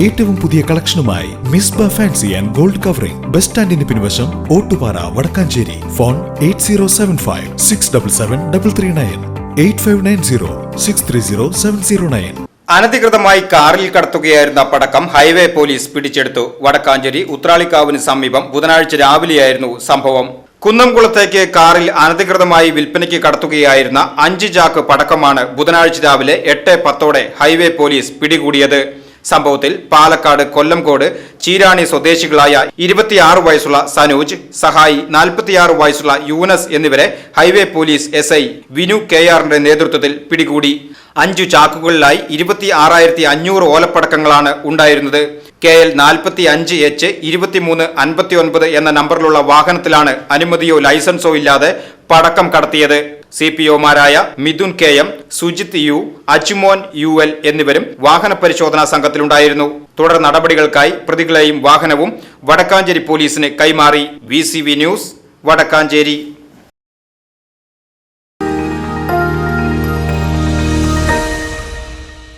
ഏറ്റവും പുതിയ കളക്ഷനുമായി Misba fancy and gold covering. Bus സ്റ്റാൻഡിന് പിൻവശം Ottupara Vadakkanchery. Phone eight zero seven five six double seven double three nine eight five nine zero six three zero seven zero nine. അനധികൃതമായി കാറിൽ കടത്തുകയായിരുന്ന പടക്കം highway police പിടിച്ചെടുത്തു. വടക്കാഞ്ചേരി ഉത്രാളിക്കാവിന് സമീപം ബുധനാഴ്ച രാവിലെയായിരുന്നു സംഭവം. കുന്നംകുളത്തേക്ക് കാറിൽ അനധികൃതമായി വിൽപ്പനയ്ക്ക് കടത്തുകയായിരുന്ന അഞ്ച് ചാക്ക് പടക്കമാണ് ബുധനാഴ്ച രാവിലെ എട്ട് പത്തോടെ ഹൈവേ പോലീസ് പിടികൂടിയത്. സംഭവത്തിൽ പാലക്കാട് കൊല്ലംകോട് ചീരാണി സ്വദേശികളായ ഇരുപത്തിയാറ് വയസ്സുള്ള സനൂജ് സഹായി നാൽപ്പത്തിയാറ് വയസ്സുള്ള യൂനസ് എന്നിവരെ highway police S I Vinu K ആറിന്റെ നേതൃത്വത്തിൽ പിടികൂടി. അഞ്ചു ചാക്കുകളിലായി ഇരുപത്തി ആറായിരത്തി അഞ്ഞൂറ് ഓലപ്പടക്കങ്ങളാണ് ഉണ്ടായിരുന്നത്. കെ എൽ നാൽപ്പത്തി അഞ്ച് എച്ച് ഇരുപത്തിമൂന്ന് അൻപത്തി ഒൻപത് എന്ന നമ്പറിലുള്ള വാഹനത്തിലാണ് അനുമതിയോ ലൈസൻസോ ഇല്ലാതെ പടക്കം കടത്തിയത്. C P ഒമാരായ Mithun K M Sujith U Achumon U L എന്നിവരും വാഹന പരിശോധനാ സംഘത്തിലുണ്ടായിരുന്നു. തുടർ നടപടികൾക്കായി പ്രതികളെയും വാഹനവും വടക്കാഞ്ചേരി പോലീസിന് കൈമാറി. V news Vadakkanchery.